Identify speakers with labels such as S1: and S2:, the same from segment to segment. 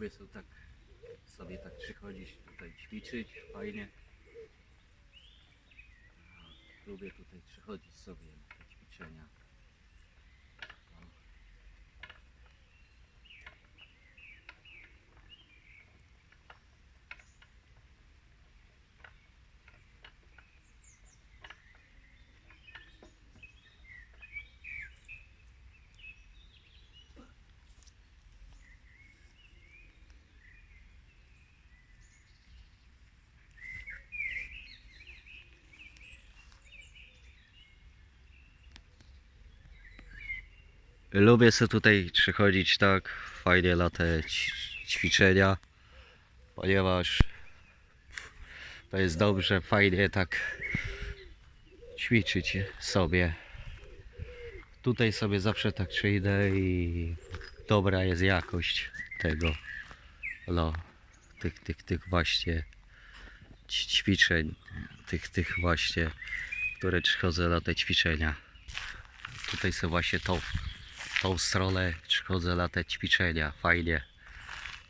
S1: lubię sobie tak, sobie tak przychodzić tutaj ćwiczyć, fajnie. Lubię tutaj przychodzić sobie na te ćwiczenia. No. Lubię sobie tutaj przychodzić tak, fajnie na te ćwiczenia, ponieważ to jest dobrze, fajnie tak ćwiczyć sobie. Tutaj sobie zawsze tak przyjdę i dobra jest jakość tego, no, tych, tych, tych właśnie ćwiczeń, tych, tych właśnie, które przychodzę na te ćwiczenia. Tutaj sobie właśnie to tą stronę przychodzę na te ćwiczenia. Fajnie,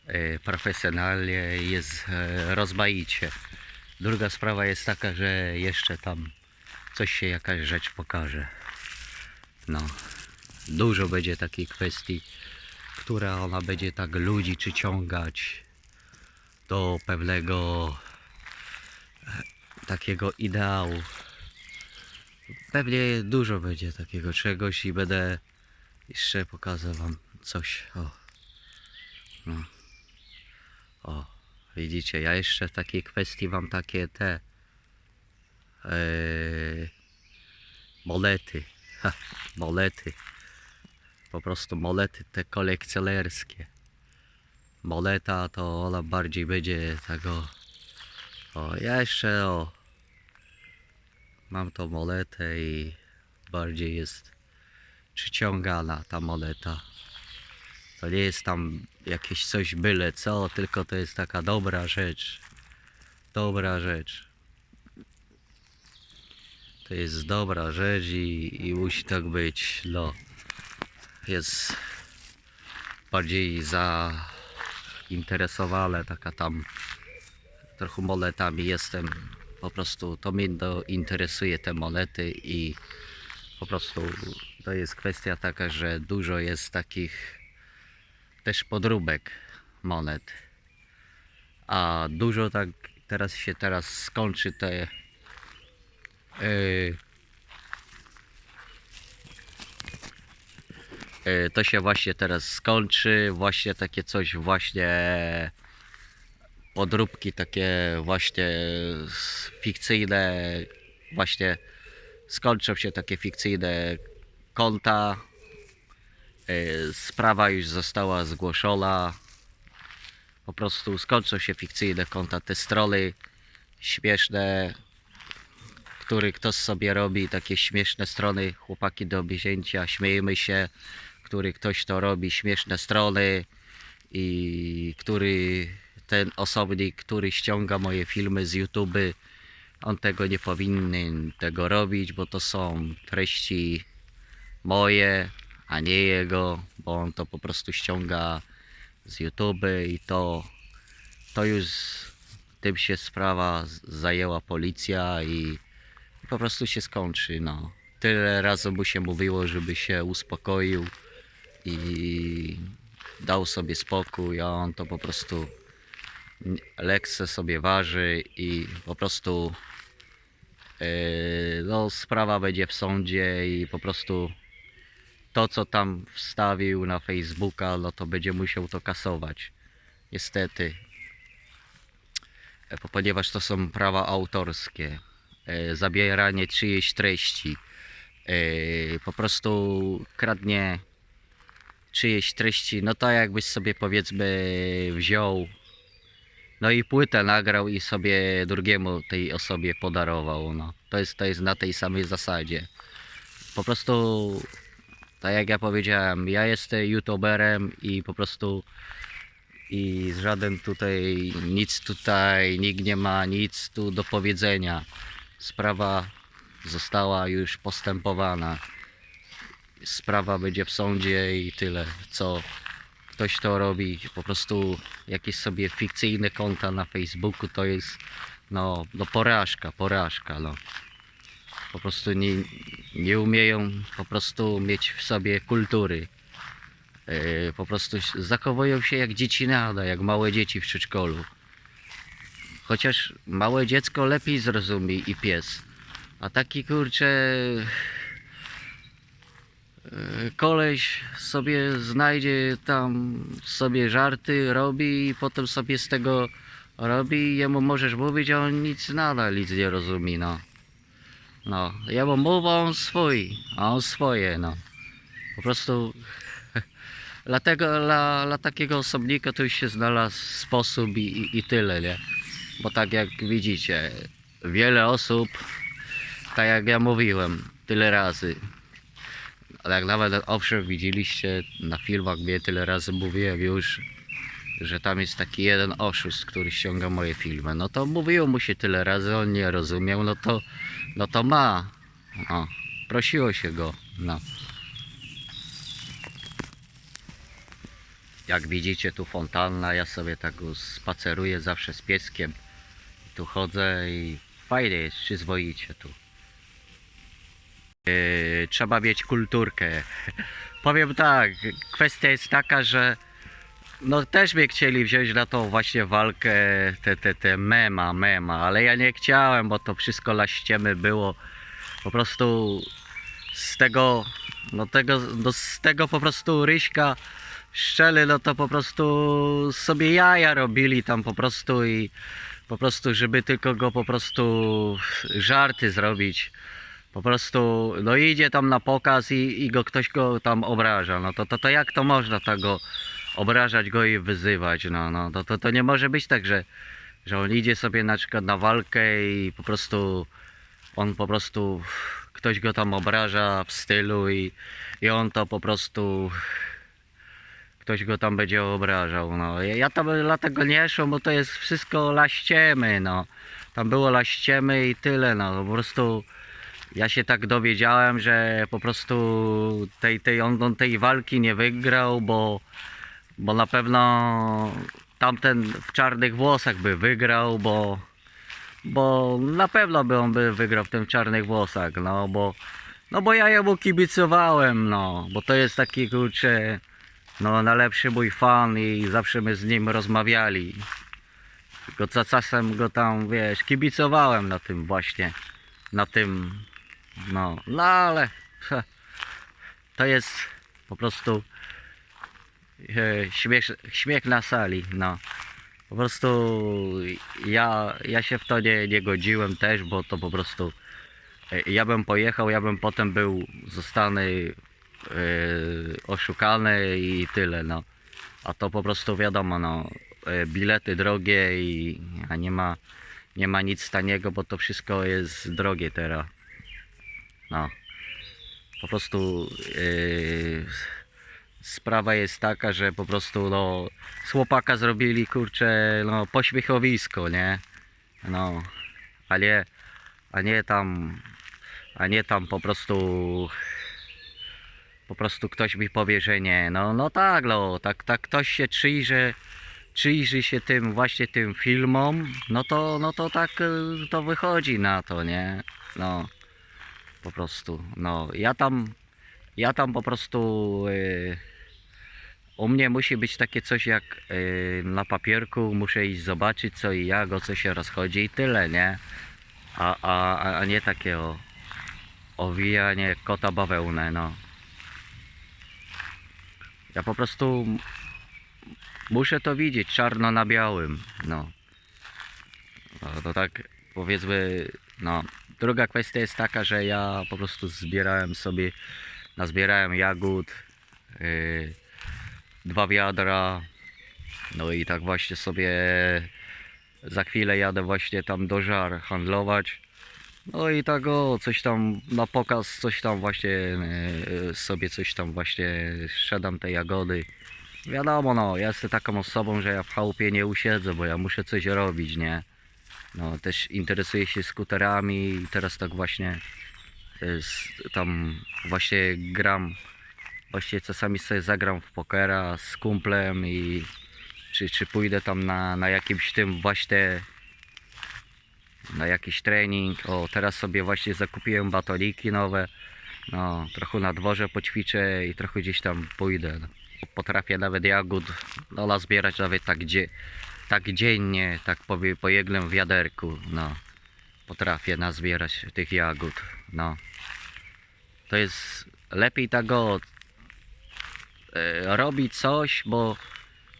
S1: e, profesjonalnie, jest e, rozmaicie. Druga sprawa jest taka, że jeszcze tam coś się, jakaś rzecz pokaże. No, dużo będzie takiej kwestii, która ona będzie tak ludzi przyciągać do pewnego e, takiego ideału. Pewnie dużo będzie takiego czegoś i będę jeszcze pokażę wam coś. O. No. O, widzicie, ja jeszcze w takiej kwestii mam takie te e, molety. Molety. Po prostu molety te kolekcjonerskie. Moleta to ona bardziej będzie tego. O, ja jeszcze o. Mam tą moletę i bardziej jest przyciągana ta moneta. To nie jest tam jakieś coś byle co, tylko to jest taka dobra rzecz. Dobra rzecz. To jest dobra rzecz i, i musi tak być. No. Jest bardziej zainteresowana taka tam trochę monetami jestem. Po prostu to mnie do, interesuje te monety i po prostu to jest kwestia taka, że dużo jest takich też podróbek monet. A dużo tak teraz się teraz skończy te yy, to się właśnie teraz skończy, właśnie takie coś właśnie podróbki takie właśnie fikcyjne właśnie skończą się takie fikcyjne konta. E, Sprawa już została zgłoszona. Po prostu skończą się fikcyjne konta, te strony śmieszne, który ktoś sobie robi takie śmieszne strony, chłopaki do obzięcia, śmiejemy się, który ktoś to robi, śmieszne strony i który ten osobnik, który ściąga moje filmy z YouTube, on tego nie powinien tego robić, bo to są treści moje, a nie jego, bo on to po prostu ściąga z YouTube i to, to już tym się sprawa zajęła policja i po prostu się skończy, no. Tyle razy mu się mówiło, żeby się uspokoił i dał sobie spokój, a on to po prostu lekce sobie waży i po prostu Yy, no, sprawa będzie w sądzie i po prostu to, co tam wstawił na Facebooka, no to będzie musiał to kasować. Niestety. E, po- Ponieważ to są prawa autorskie. E, Zabieranie czyjejś treści. E, Po prostu kradnie czyjeś treści. No to jakbyś sobie powiedzmy wziął no i płytę nagrał i sobie drugiemu tej osobie podarował. No. To, jest, to jest na tej samej zasadzie. Po prostu, tak jak ja powiedziałem, ja jestem youtuberem i po prostu i żaden tutaj, nic tutaj, nikt nie ma nic tu do powiedzenia. Sprawa została już postępowana. Sprawa będzie w sądzie i tyle, co ktoś to robi, po prostu jakieś sobie fikcyjne konta na Facebooku, to jest no, no porażka, porażka, no. Po prostu nie, nie umieją po prostu mieć w sobie kultury. Yy, po prostu zachowują się jak dzieci nada, jak małe dzieci w przedszkolu. Chociaż małe dziecko lepiej zrozumie i pies. A taki kurczę yy, koleś sobie znajdzie tam sobie żarty, robi i potem sobie z tego robi i jemu możesz mówić, a on nic nadal nic nie rozumie, no. No, jemu mów, a on swój, a on swoje, no. Po prostu dlatego dla, dla takiego osobnika to już się znalazł sposób i, i, i tyle, nie? Bo tak jak widzicie, wiele osób, tak jak ja mówiłem, tyle razy. Ale jak nawet owszem widzieliście na filmach mnie tyle razy mówiłem już, że tam jest taki jeden oszust, który ściąga moje filmy. No to mówiło mu się tyle razy, on nie rozumiał, no to, no to ma. No, prosiło się go. No. Jak widzicie tu fontanna, ja sobie tak spaceruję zawsze z pieskiem. Tu chodzę i fajnie jest, przyzwoicie tu. Yy, trzeba mieć kulturkę. Powiem tak, kwestia jest taka, że no też mnie chcieli wziąć na tą właśnie walkę, te, te, te mema, mema, ale ja nie chciałem, bo to wszystko laściemy było. Po prostu z tego, no tego, no z tego po prostu Ryśka szczely, no to po prostu sobie jaja robili tam po prostu i po prostu, żeby tylko go po prostu żarty zrobić. Po prostu, no idzie tam na pokaz i, i go ktoś go tam obraża. No to, to, to jak to można tak go obrażać go i wyzywać? No, no to, to, to nie może być tak, że, że on idzie sobie na przykład na walkę i po prostu on po prostu ktoś go tam obraża w stylu i, i on to po prostu ktoś go tam będzie obrażał. No. Ja, tam dlatego nie szłem, bo to jest wszystko laściemy, no. Tam było laściemy i tyle, no. Po prostu ja się tak dowiedziałem, że po prostu tej, tej, on, on tej walki nie wygrał, bo, bo na pewno tamten w czarnych włosach by wygrał, bo, bo na pewno by on by wygrał w tym czarnych włosach, no bo, no bo ja jemu kibicowałem, no, bo to jest taki kurczę, no najlepszy mój fan i zawsze my z nim rozmawiali. Tylko co czasem go tam, wiesz, kibicowałem na tym właśnie, na tym, no, no ale to jest po prostu śmiech, śmiech na sali, no. Po prostu ja, ja się w to nie, nie godziłem też, bo to po prostu e, ja bym pojechał, ja bym potem był zostanę e, oszukany i tyle, no. A to po prostu wiadomo, no, e, bilety drogie i a nie ma, nie ma nic taniego, bo to wszystko jest drogie teraz. No. Po prostu yy, sprawa jest taka, że po prostu no, z chłopaka zrobili kurczę no, pośmiechowisko, nie? No, a nie, a nie tam, a nie tam po prostu po prostu ktoś mi powie, że nie. No, no tak, no, tak, tak ktoś się przyjrzy, przyjrzy się tym właśnie tym filmom, no to, no to tak y, to wychodzi na to, nie? No, po prostu, no, ja tam, ja tam po prostu, y, u mnie musi być takie coś jak y, na papierku, muszę iść zobaczyć co i jak, o co się rozchodzi i tyle, nie? A, a, a- nie takie o, owijanie kota bawełnę, no. Ja po prostu muszę to widzieć czarno na białym. No. no to tak powiedzmy, no. Druga kwestia jest taka, że ja po prostu zbierałem sobie, nazbierałem jagód, yy, dwa wiadra, no i tak właśnie sobie za chwilę jadę właśnie tam do żar handlować. No i tak o, coś tam na pokaz, coś tam właśnie e, sobie coś tam właśnie sprzedam te jagody. Wiadomo no, ja jestem taką osobą, że ja w chałupie nie usiedzę, bo ja muszę coś robić, nie? No też interesuję się skuterami i teraz tak właśnie tam właśnie gram Właściwie czasami sobie zagram w pokera z kumplem i czy, czy pójdę tam na, na jakimś tym właśnie na jakiś trening. O, teraz sobie właśnie zakupiłem batoniki nowe. No, trochę na dworze poćwiczę i trochę gdzieś tam pójdę. Potrafię nawet jagód no, zbierać nawet tak, dzie, tak dziennie, tak powie, po jednym wiaderku. No, potrafię nazbierać tych jagód. No. To jest lepiej tego e, robić coś, bo,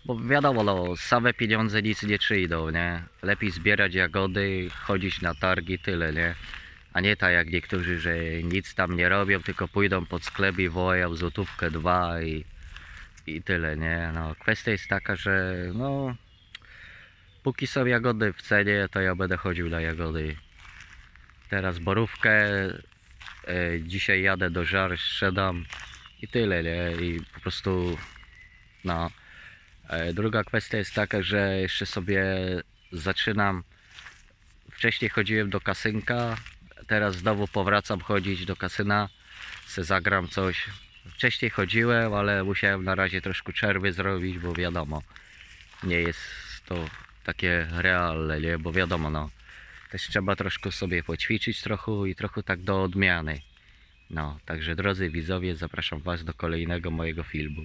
S1: bo wiadomo, no, same pieniądze nic nie przyjdą, nie? Lepiej zbierać jagody, chodzić na targi, tyle, nie? A nie tak jak niektórzy, że nic tam nie robią, tylko pójdą pod sklep i wołają złotówkę, dwa i, i tyle, nie? No, kwestia jest taka, że no, póki są jagody w cenie, to ja będę chodził na jagody. Teraz borówkę, e, dzisiaj jadę do żar, sprzedam i tyle, nie? I po prostu, no. E, druga kwestia jest taka, że jeszcze sobie zaczynam. Wcześniej chodziłem do kasynka, teraz znowu powracam chodzić do kasyna, se zagram coś. Wcześniej chodziłem, ale musiałem na razie troszkę przerwy zrobić, bo wiadomo, nie jest to takie realne, nie? Bo wiadomo, no, też trzeba troszkę sobie poćwiczyć trochę i trochę tak do odmiany. No, także drodzy widzowie, zapraszam Was do kolejnego mojego filmu.